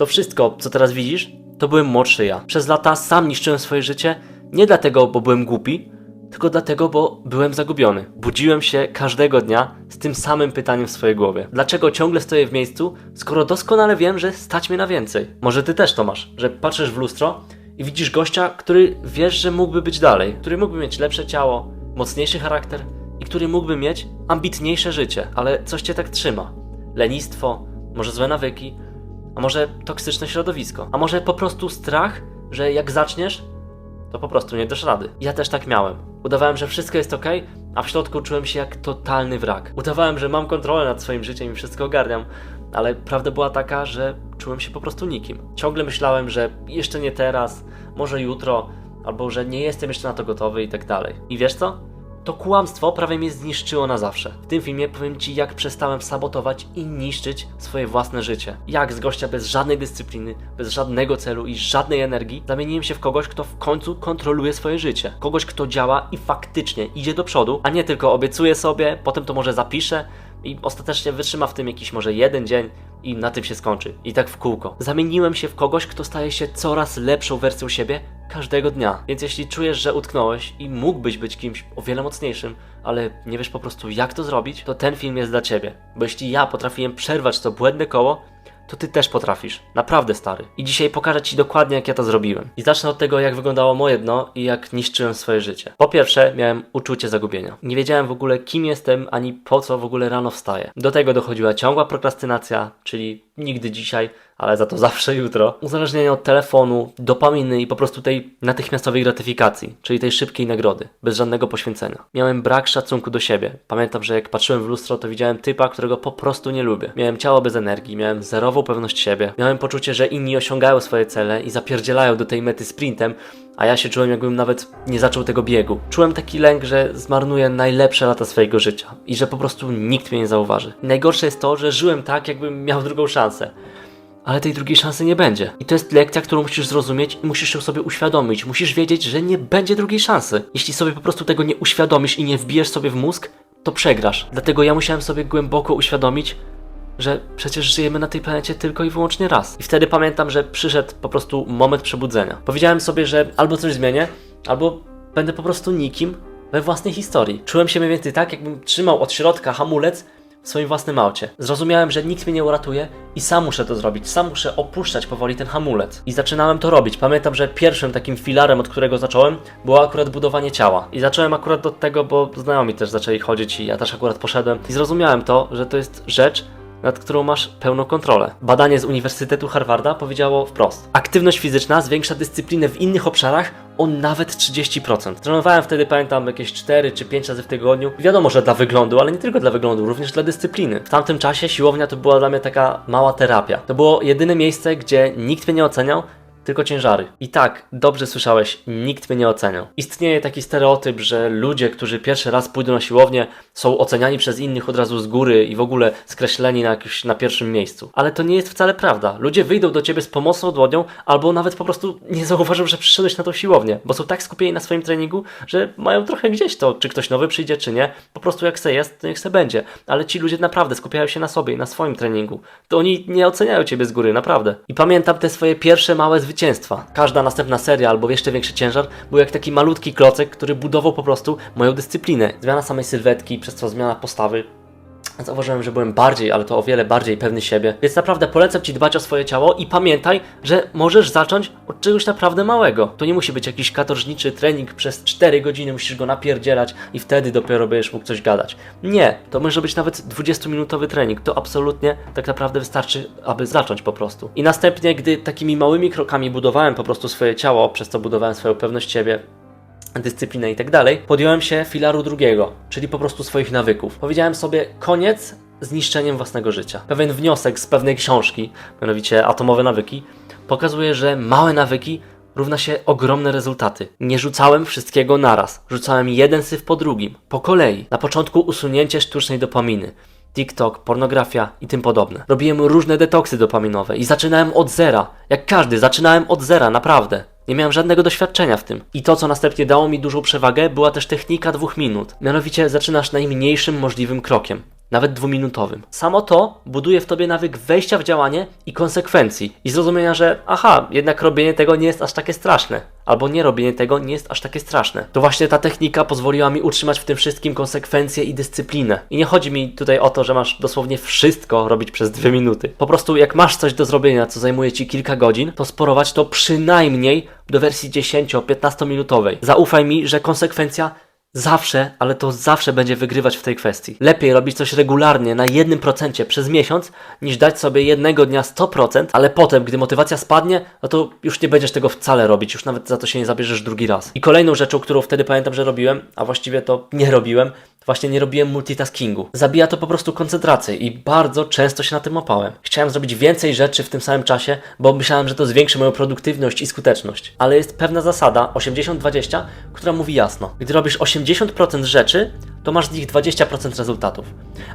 To wszystko, co teraz widzisz, to byłem młodszy ja. Przez lata sam niszczyłem swoje życie, nie dlatego, bo byłem głupi, tylko dlatego, bo byłem zagubiony. Budziłem się każdego dnia z tym samym pytaniem w swojej głowie. Dlaczego ciągle stoję w miejscu, skoro doskonale wiem, że stać mnie na więcej? Może ty też to masz, że patrzysz w lustro i widzisz gościa, który wiesz, że mógłby być dalej, który mógłby mieć lepsze ciało, mocniejszy charakter i który mógłby mieć ambitniejsze życie, ale coś cię tak trzyma. Lenistwo, może złe nawyki, a może toksyczne środowisko, a może po prostu strach, że jak zaczniesz, to po prostu nie dasz rady. Ja też tak miałem. Udawałem, że wszystko jest ok, a w środku czułem się jak totalny wrak. Udawałem, że mam kontrolę nad swoim życiem i wszystko ogarniam, ale prawda była taka, że czułem się po prostu nikim. Ciągle myślałem, że jeszcze nie teraz, może jutro, albo że nie jestem jeszcze na to gotowy i tak dalej. I wiesz co? To kłamstwo prawie mnie zniszczyło na zawsze. W tym filmie powiem Ci, jak przestałem sabotować i niszczyć swoje własne życie. Jak z gościa bez żadnej dyscypliny, bez żadnego celu i żadnej energii zamieniłem się w kogoś, kto w końcu kontroluje swoje życie. Kogoś, kto działa i faktycznie idzie do przodu, a nie tylko obiecuje sobie, potem to może zapisze i ostatecznie wytrzyma w tym jakiś może jeden dzień i na tym się skończy. I tak w kółko. Zamieniłem się w kogoś, kto staje się coraz lepszą wersją siebie każdego dnia. Więc jeśli czujesz, że utknąłeś i mógłbyś być kimś o wiele mocniejszym, ale nie wiesz po prostu jak to zrobić, to ten film jest dla ciebie. Bo jeśli ja potrafiłem przerwać to błędne koło, to ty też potrafisz. Naprawdę stary. I dzisiaj pokażę ci dokładnie, jak ja to zrobiłem. I zacznę od tego, jak wyglądało moje dno i jak niszczyłem swoje życie. Po pierwsze, miałem uczucie zagubienia. Nie wiedziałem w ogóle, kim jestem, ani po co w ogóle rano wstaję. Do tego dochodziła ciągła prokrastynacja, czyli nigdy dzisiaj, ale za to zawsze jutro. Uzależnienie od telefonu, dopaminy i po prostu tej natychmiastowej gratyfikacji, czyli tej szybkiej nagrody, bez żadnego poświęcenia. Miałem brak szacunku do siebie. Pamiętam, że jak patrzyłem w lustro, to widziałem typa, którego po prostu nie lubię. Miałem ciało bez energii, miałem zerową pewność siebie. Miałem poczucie, że inni osiągają swoje cele i zapierdzielają do tej mety sprintem, a ja się czułem, jakbym nawet nie zaczął tego biegu. Czułem taki lęk, że zmarnuję najlepsze lata swojego życia i że po prostu nikt mnie nie zauważy. Najgorsze jest to, że żyłem tak, jakbym miał drugą szansę. Ale tej drugiej szansy nie będzie. I to jest lekcja, którą musisz zrozumieć i musisz ją sobie uświadomić. Musisz wiedzieć, że nie będzie drugiej szansy. Jeśli sobie po prostu tego nie uświadomisz i nie wbijesz sobie w mózg, to przegrasz. Dlatego ja musiałem sobie głęboko uświadomić, że przecież żyjemy na tej planecie tylko i wyłącznie raz. I wtedy pamiętam, że przyszedł po prostu moment przebudzenia. Powiedziałem sobie, że albo coś zmienię, albo będę po prostu nikim we własnej historii. Czułem się mniej więcej tak, jakbym trzymał od środka hamulec w swoim własnym aucie. Zrozumiałem, że nikt mnie nie uratuje i sam muszę to zrobić. Sam muszę opuszczać powoli ten hamulec. I zaczynałem to robić. Pamiętam, że pierwszym takim filarem, od którego zacząłem, było akurat budowanie ciała. I zacząłem akurat od tego, bo znajomi też zaczęli chodzić i ja też akurat poszedłem. I zrozumiałem to, że to jest rzecz, nad którą masz pełną kontrolę. Badanie z Uniwersytetu Harvarda powiedziało wprost: aktywność fizyczna zwiększa dyscyplinę w innych obszarach o nawet 30%. Trenowałem wtedy, pamiętam, jakieś 4 czy 5 razy w tygodniu. Wiadomo, że dla wyglądu, ale nie tylko dla wyglądu, również dla dyscypliny. W tamtym czasie siłownia to była dla mnie taka mała terapia. To było jedyne miejsce, gdzie nikt mnie nie oceniał, tylko ciężary. I tak, dobrze słyszałeś, nikt mnie nie oceniał. Istnieje taki stereotyp, że ludzie, którzy pierwszy raz pójdą na siłownię, są oceniani przez innych od razu z góry i w ogóle skreśleni na, jakimś, na pierwszym miejscu. Ale to nie jest wcale prawda. Ludzie wyjdą do ciebie z pomocną dłonią, albo nawet po prostu nie zauważą, że przyszedłeś na tą siłownię, bo są tak skupieni na swoim treningu, że mają trochę gdzieś to, czy ktoś nowy przyjdzie, czy nie. Po prostu jak se jest, to niech se będzie. Ale ci ludzie naprawdę skupiają się na sobie i na swoim treningu. To oni nie oceniają ciebie z góry, naprawdę. I pamiętam te swoje pierwsze małe zwycięstwa. Każda następna seria albo jeszcze większy ciężar był jak taki malutki klocek, który budował po prostu moją dyscyplinę. Zmiana samej sylwetki, przez co zmiana postawy. Zauważyłem, że byłem bardziej, ale to o wiele bardziej pewny siebie. Więc naprawdę polecam Ci dbać o swoje ciało i pamiętaj, że możesz zacząć od czegoś naprawdę małego. To nie musi być jakiś katorżniczy trening przez 4 godziny, musisz go napierdzielać i wtedy dopiero będziesz mógł coś gadać. Nie, to może być nawet 20-minutowy trening. To absolutnie tak naprawdę wystarczy, aby zacząć po prostu. I następnie, gdy takimi małymi krokami budowałem po prostu swoje ciało, przez co budowałem swoją pewność siebie, dyscyplinę i tak dalej, podjąłem się filaru drugiego, czyli po prostu swoich nawyków. Powiedziałem sobie koniec z niszczeniem własnego życia. Pewien wniosek z pewnej książki, mianowicie Atomowe nawyki, pokazuje, że małe nawyki równa się ogromne rezultaty. Nie rzucałem wszystkiego naraz. Rzucałem jeden syf po drugim, po kolei. Na początku usunięcie sztucznej dopaminy. TikTok, pornografia i tym podobne. Robiłem różne detoksy dopaminowe i zaczynałem od zera. Jak każdy, zaczynałem od zera, naprawdę. Nie miałem żadnego doświadczenia w tym. I to, co następnie dało mi dużą przewagę, była też technika dwóch minut. Mianowicie zaczynasz najmniejszym możliwym krokiem. Nawet dwuminutowym. Samo to buduje w tobie nawyk wejścia w działanie i konsekwencji. I zrozumienia, że aha, jednak robienie tego nie jest aż takie straszne. Albo nie robienie tego nie jest aż takie straszne. To właśnie ta technika pozwoliła mi utrzymać w tym wszystkim konsekwencje i dyscyplinę. I nie chodzi mi tutaj o to, że masz dosłownie wszystko robić przez dwie minuty. Po prostu jak masz coś do zrobienia, co zajmuje ci kilka godzin, to sporować to przynajmniej do wersji 10-15 minutowej. Zaufaj mi, że konsekwencja Zawsze, ale to zawsze będzie wygrywać w tej kwestii. Lepiej robić coś regularnie na jednym procencie przez miesiąc, niż dać sobie jednego dnia 100%, ale potem, gdy motywacja spadnie, no to już nie będziesz tego wcale robić, już nawet za to się nie zabierzesz drugi raz. I kolejną rzeczą, którą wtedy pamiętam, że robiłem, a właściwie to nie robiłem, właśnie nie robiłem multitaskingu. Zabija to po prostu koncentrację i bardzo często się na tym łapałem. Chciałem zrobić więcej rzeczy w tym samym czasie, bo myślałem, że to zwiększy moją produktywność i skuteczność. Ale jest pewna zasada 80-20, która mówi jasno. Gdy robisz 80% rzeczy, to masz z nich 20% rezultatów.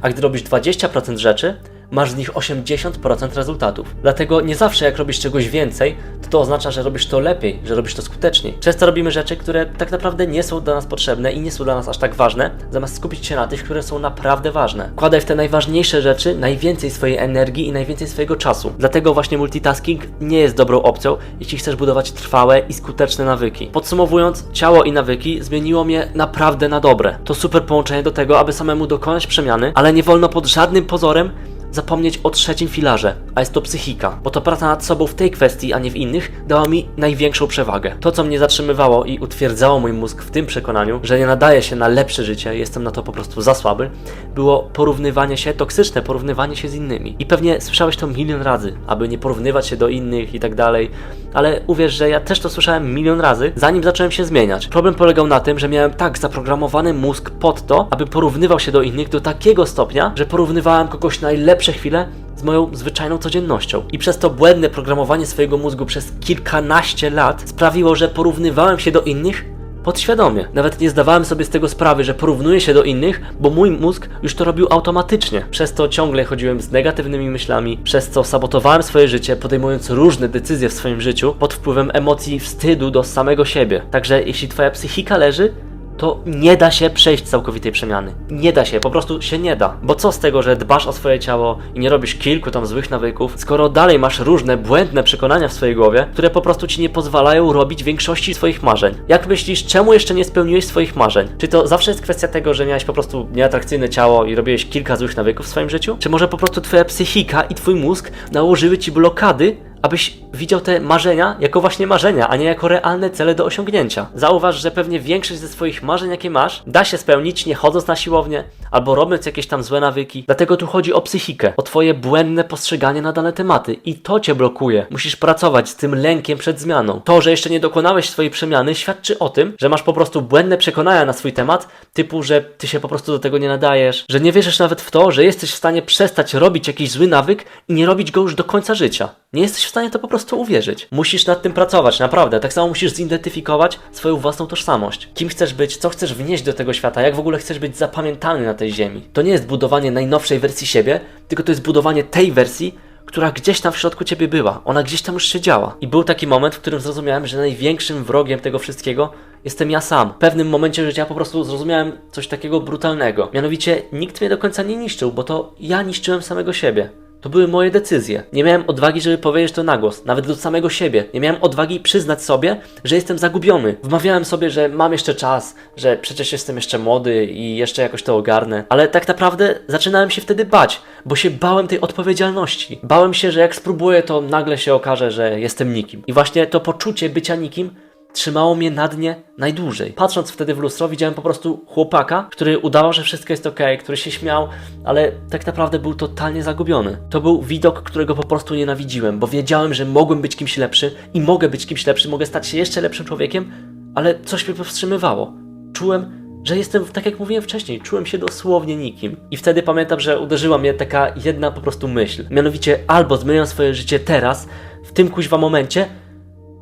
A gdy robisz 20% rzeczy, masz z nich 80% rezultatów. Dlatego nie zawsze jak robisz czegoś więcej, to to oznacza, że robisz to lepiej, że robisz to skuteczniej. Często robimy rzeczy, które tak naprawdę nie są dla nas potrzebne i nie są dla nas aż tak ważne, zamiast skupić się na tych, które są naprawdę ważne. Wkładaj w te najważniejsze rzeczy najwięcej swojej energii i najwięcej swojego czasu. Dlatego właśnie multitasking nie jest dobrą opcją, jeśli chcesz budować trwałe i skuteczne nawyki. Podsumowując, ciało i nawyki zmieniło mnie naprawdę na dobre. To super połączenie do tego, aby samemu dokonać przemiany, ale nie wolno pod żadnym pozorem zapomnieć o trzecim filarze, a jest to psychika, bo to praca nad sobą w tej kwestii, a nie w innych, dała mi największą przewagę. To, co mnie zatrzymywało i utwierdzało mój mózg w tym przekonaniu, że nie nadaje się na lepsze życie, jestem na to po prostu za słaby, było porównywanie się, toksyczne porównywanie się z innymi. I pewnie słyszałeś to milion razy, aby nie porównywać się do innych i tak dalej, ale uwierz, że ja też to słyszałem milion razy, zanim zacząłem się zmieniać. Problem polegał na tym, że miałem tak zaprogramowany mózg pod to, aby porównywał się do innych do takiego stopnia, że porównywałem kogoś najlepsze chwile z moją zwyczajną codziennością. I przez to błędne programowanie swojego mózgu przez kilkanaście lat sprawiło, że porównywałem się do innych podświadomie. Nawet nie zdawałem sobie z tego sprawy, że porównuję się do innych, bo mój mózg już to robił automatycznie. Przez to ciągle chodziłem z negatywnymi myślami, przez co sabotowałem swoje życie, podejmując różne decyzje w swoim życiu pod wpływem emocji wstydu do samego siebie. Także jeśli twoja psychika leży, to nie da się przejść całkowitej przemiany. Nie da się, po prostu się nie da. Bo co z tego, że dbasz o swoje ciało i nie robisz kilku tam złych nawyków, skoro dalej masz różne błędne przekonania w swojej głowie, które po prostu ci nie pozwalają robić większości swoich marzeń. Jak myślisz, czemu jeszcze nie spełniłeś swoich marzeń? Czy to zawsze jest kwestia tego, że miałeś po prostu nieatrakcyjne ciało i robiłeś kilka złych nawyków w swoim życiu? Czy może po prostu twoja psychika i twój mózg nałożyły ci blokady, abyś widział te marzenia jako właśnie marzenia, a nie jako realne cele do osiągnięcia. Zauważ, że pewnie większość ze swoich marzeń, jakie masz, da się spełnić nie chodząc na siłownię albo robiąc jakieś tam złe nawyki. Dlatego tu chodzi o psychikę, o twoje błędne postrzeganie na dane tematy i to cię blokuje. Musisz pracować z tym lękiem przed zmianą. To, że jeszcze nie dokonałeś swojej przemiany, świadczy o tym, że masz po prostu błędne przekonania na swój temat, typu, że ty się po prostu do tego nie nadajesz, że nie wierzysz nawet w to, że jesteś w stanie przestać robić jakiś zły nawyk i nie robić go już do końca życia. Nie jesteś w stanie to po prostu uwierzyć. Musisz nad tym pracować, naprawdę. Tak samo musisz zidentyfikować swoją własną tożsamość. Kim chcesz być, co chcesz wnieść do tego świata, jak w ogóle chcesz być zapamiętany na tej ziemi. To nie jest budowanie najnowszej wersji siebie, tylko to jest budowanie tej wersji, która gdzieś tam w środku ciebie była. Ona gdzieś tam już się działa. I był taki moment, w którym zrozumiałem, że największym wrogiem tego wszystkiego jestem ja sam. W pewnym momencie życia po prostu zrozumiałem coś takiego brutalnego. Mianowicie nikt mnie do końca nie niszczył, bo to ja niszczyłem samego siebie. To były moje decyzje. Nie miałem odwagi, żeby powiedzieć to na głos, nawet do samego siebie. Nie miałem odwagi przyznać sobie, że jestem zagubiony. Wmawiałem sobie, że mam jeszcze czas, że przecież jestem jeszcze młody i jeszcze jakoś to ogarnę. Ale tak naprawdę zaczynałem się wtedy bać, bo się bałem tej odpowiedzialności. Bałem się, że jak spróbuję, to nagle się okaże, że jestem nikim. I właśnie to poczucie bycia nikim trzymało mnie na dnie najdłużej. Patrząc wtedy w lustro, widziałem po prostu chłopaka, który udawał, że wszystko jest ok, który się śmiał, ale tak naprawdę był totalnie zagubiony. To był widok, którego po prostu nienawidziłem, bo wiedziałem, że mogłem być kimś lepszy i mogę być kimś lepszy, mogę stać się jeszcze lepszym człowiekiem, ale coś mnie powstrzymywało. Czułem, że jestem, tak jak mówiłem wcześniej, czułem się dosłownie nikim. I wtedy pamiętam, że uderzyła mnie taka jedna po prostu myśl. Mianowicie albo zmieniam swoje życie teraz, w tym kuźwa momencie,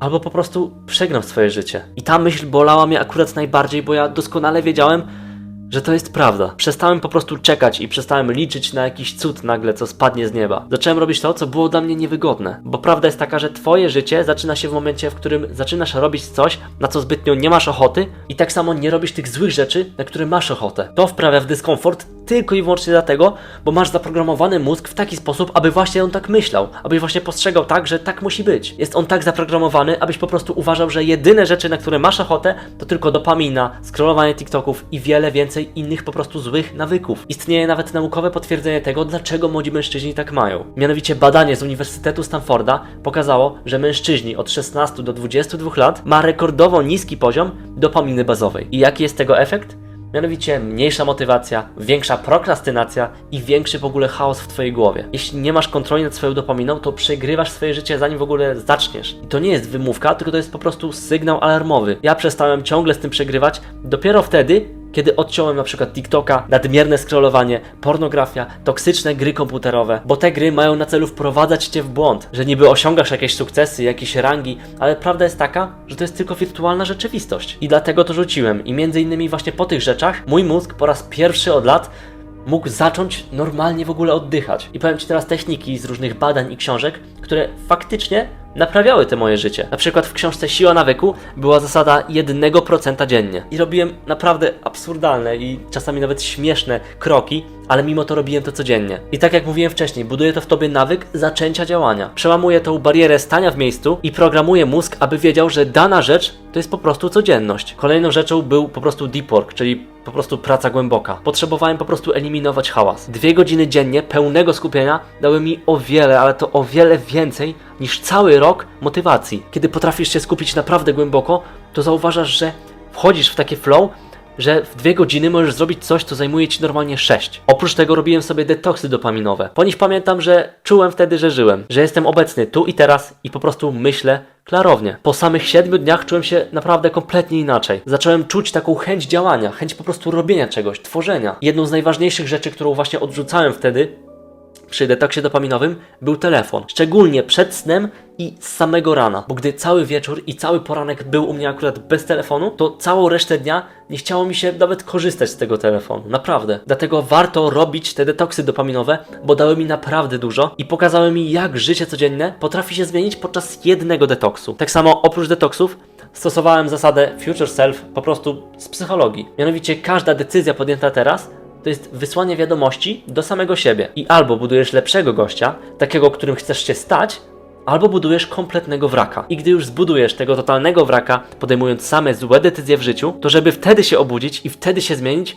albo po prostu przegnam swoje życie. I ta myśl bolała mnie akurat najbardziej, bo ja doskonale wiedziałem, że to jest prawda. Przestałem po prostu czekać i przestałem liczyć na jakiś cud nagle, co spadnie z nieba. Zacząłem robić to, co było dla mnie niewygodne. Bo prawda jest taka, że twoje życie zaczyna się w momencie, w którym zaczynasz robić coś, na co zbytnio nie masz ochoty i tak samo nie robisz tych złych rzeczy, na które masz ochotę. To wprawia w dyskomfort tylko i wyłącznie dlatego, bo masz zaprogramowany mózg w taki sposób, aby właśnie on tak myślał, abyś właśnie postrzegał tak, że tak musi być. Jest on tak zaprogramowany, abyś po prostu uważał, że jedyne rzeczy, na które masz ochotę, to tylko dopamina, scrollowanie TikToków i wiele więcej innych po prostu złych nawyków. Istnieje nawet naukowe potwierdzenie tego, dlaczego młodzi mężczyźni tak mają. Mianowicie badanie z Uniwersytetu Stanforda pokazało, że mężczyźni od 16 do 22 lat ma rekordowo niski poziom dopaminy bazowej. I jaki jest tego efekt? Mianowicie mniejsza motywacja, większa prokrastynacja i większy w ogóle chaos w Twojej głowie. Jeśli nie masz kontroli nad swoją dopaminą, to przegrywasz swoje życie zanim w ogóle zaczniesz. I to nie jest wymówka, tylko to jest po prostu sygnał alarmowy. Ja przestałem ciągle z tym przegrywać dopiero wtedy, kiedy odciąłem na przykład TikToka, nadmierne scrollowanie, pornografia, toksyczne gry komputerowe, bo te gry mają na celu wprowadzać cię w błąd, że niby osiągasz jakieś sukcesy, jakieś rangi, ale prawda jest taka, że to jest tylko wirtualna rzeczywistość. I dlatego to rzuciłem. I między innymi właśnie po tych rzeczach mój mózg po raz pierwszy od lat mógł zacząć normalnie w ogóle oddychać. I powiem Ci teraz techniki z różnych badań i książek, które faktycznie naprawiały te moje życie. Na przykład w książce Siła nawyku była zasada 1% dziennie. I robiłem naprawdę absurdalne i czasami nawet śmieszne kroki, ale mimo to robiłem to codziennie. I tak jak mówiłem wcześniej, buduje to w tobie nawyk zaczęcia działania. Przełamuje tą barierę stania w miejscu i programuje mózg, aby wiedział, że dana rzecz to jest po prostu codzienność. Kolejną rzeczą był po prostu deep work, czyli po prostu praca głęboka. Potrzebowałem po prostu eliminować hałas. Dwie godziny dziennie pełnego skupienia dały mi o wiele, ale to o wiele więcej niż cały rok motywacji. Kiedy potrafisz się skupić naprawdę głęboko, to zauważasz, że wchodzisz w takie flow, że w dwie godziny możesz zrobić coś, co zajmuje ci normalnie 6. Oprócz tego robiłem sobie detoksy dopaminowe. Po nich pamiętam, że czułem wtedy, że żyłem, że jestem obecny tu i teraz i po prostu myślę klarownie. Po samych 7 dniach czułem się naprawdę kompletnie inaczej. Zacząłem czuć taką chęć działania, chęć po prostu robienia czegoś, tworzenia. Jedną z najważniejszych rzeczy, którą właśnie odrzucałem wtedy, przy detoksie dopaminowym był telefon. Szczególnie przed snem i z samego rana, bo gdy cały wieczór i cały poranek był u mnie akurat bez telefonu, to całą resztę dnia nie chciało mi się nawet korzystać z tego telefonu. Naprawdę. Dlatego warto robić te detoksy dopaminowe, bo dały mi naprawdę dużo i pokazały mi, jak życie codzienne potrafi się zmienić podczas jednego detoksu. Tak samo oprócz detoksów stosowałem zasadę future self po prostu z psychologii. Mianowicie każda decyzja podjęta teraz to jest wysłanie wiadomości do samego siebie. I albo budujesz lepszego gościa, takiego, którym chcesz się stać, albo budujesz kompletnego wraka. I gdy już zbudujesz tego totalnego wraka, podejmując same złe decyzje w życiu, to żeby wtedy się obudzić i wtedy się zmienić,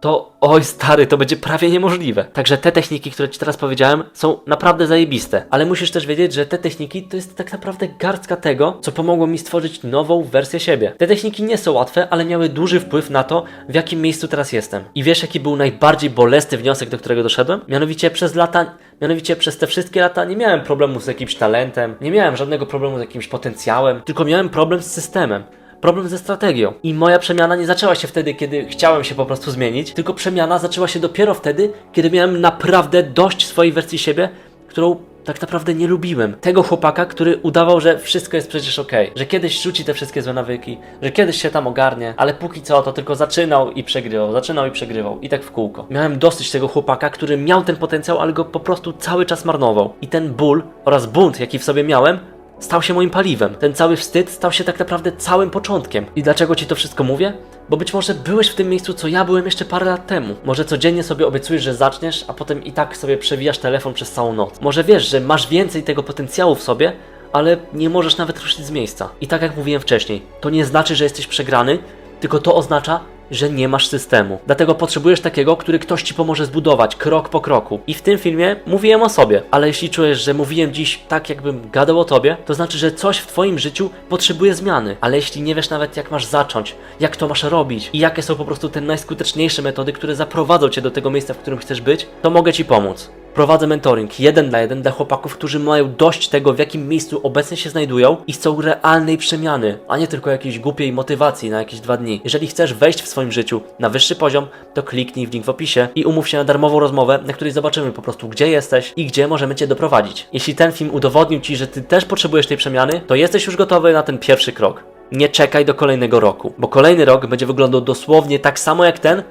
to oj stary, to będzie prawie niemożliwe. Także te techniki, które Ci teraz powiedziałem, są naprawdę zajebiste. Ale musisz też wiedzieć, że te techniki to jest tak naprawdę garstka tego, co pomogło mi stworzyć nową wersję siebie. Te techniki nie są łatwe, ale miały duży wpływ na to, w jakim miejscu teraz jestem. I wiesz, jaki był najbardziej bolesny wniosek, do którego doszedłem? Mianowicie przez lata Mianowicie przez te wszystkie lata nie miałem problemu z jakimś talentem, nie miałem żadnego problemu z jakimś potencjałem, tylko miałem problem z systemem problem ze strategią. I moja przemiana nie zaczęła się wtedy, kiedy chciałem się po prostu zmienić, tylko przemiana zaczęła się dopiero wtedy, kiedy miałem naprawdę dość swojej wersji siebie, którą tak naprawdę nie lubiłem. Tego chłopaka, który udawał, że wszystko jest przecież okej, że kiedyś rzuci te wszystkie złe nawyki, że kiedyś się tam ogarnie, ale póki co to tylko zaczynał i przegrywał, zaczynał i przegrywał i tak w kółko. Miałem dosyć tego chłopaka, który miał ten potencjał, ale go po prostu cały czas marnował. I ten ból oraz bunt, jaki w sobie miałem, stał się moim paliwem. Ten cały wstyd stał się tak naprawdę całym początkiem. I dlaczego ci to wszystko mówię? Bo być może byłeś w tym miejscu, co ja byłem jeszcze parę lat temu. Może codziennie sobie obiecujesz, że zaczniesz, a potem i tak sobie przewijasz telefon przez całą noc. Może wiesz, że masz więcej tego potencjału w sobie, ale nie możesz nawet ruszyć z miejsca. I tak jak mówiłem wcześniej, to nie znaczy, że jesteś przegrany, tylko to oznacza, że nie masz systemu. Dlatego potrzebujesz takiego, który ktoś ci pomoże zbudować krok po kroku. I w tym filmie mówiłem o sobie, ale jeśli czujesz, że mówiłem dziś tak, jakbym gadał o tobie, to znaczy, że coś w twoim życiu potrzebuje zmiany. Ale jeśli nie wiesz nawet, jak masz zacząć, jak to masz robić i jakie są po prostu te najskuteczniejsze metody, które zaprowadzą cię do tego miejsca, w którym chcesz być, to mogę ci pomóc. Prowadzę mentoring jeden dla jeden dla chłopaków, którzy mają dość tego, w jakim miejscu obecnie się znajdują i chcą realnej przemiany, a nie tylko jakiejś głupiej motywacji na jakieś dwa dni. Jeżeli chcesz wejść w swoim życiu na wyższy poziom, to kliknij w link w opisie i umów się na darmową rozmowę, na której zobaczymy po prostu, gdzie jesteś i gdzie możemy Cię doprowadzić. Jeśli ten film udowodnił Ci, że Ty też potrzebujesz tej przemiany, to jesteś już gotowy na ten pierwszy krok. Nie czekaj do kolejnego roku, bo kolejny rok będzie wyglądał dosłownie tak samo jak ten,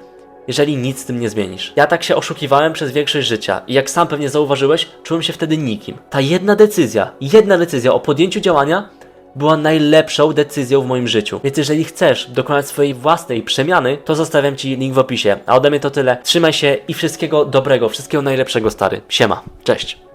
jeżeli nic z tym nie zmienisz. Ja tak się oszukiwałem przez większość życia i jak sam pewnie zauważyłeś, czułem się wtedy nikim. Ta jedna decyzja, jedna decyzja o podjęciu działania była najlepszą decyzją w moim życiu. Więc jeżeli chcesz dokonać swojej własnej przemiany, to zostawiam Ci link w opisie. A ode mnie to tyle. Trzymaj się i wszystkiego dobrego, wszystkiego najlepszego, stary. Siema. Cześć.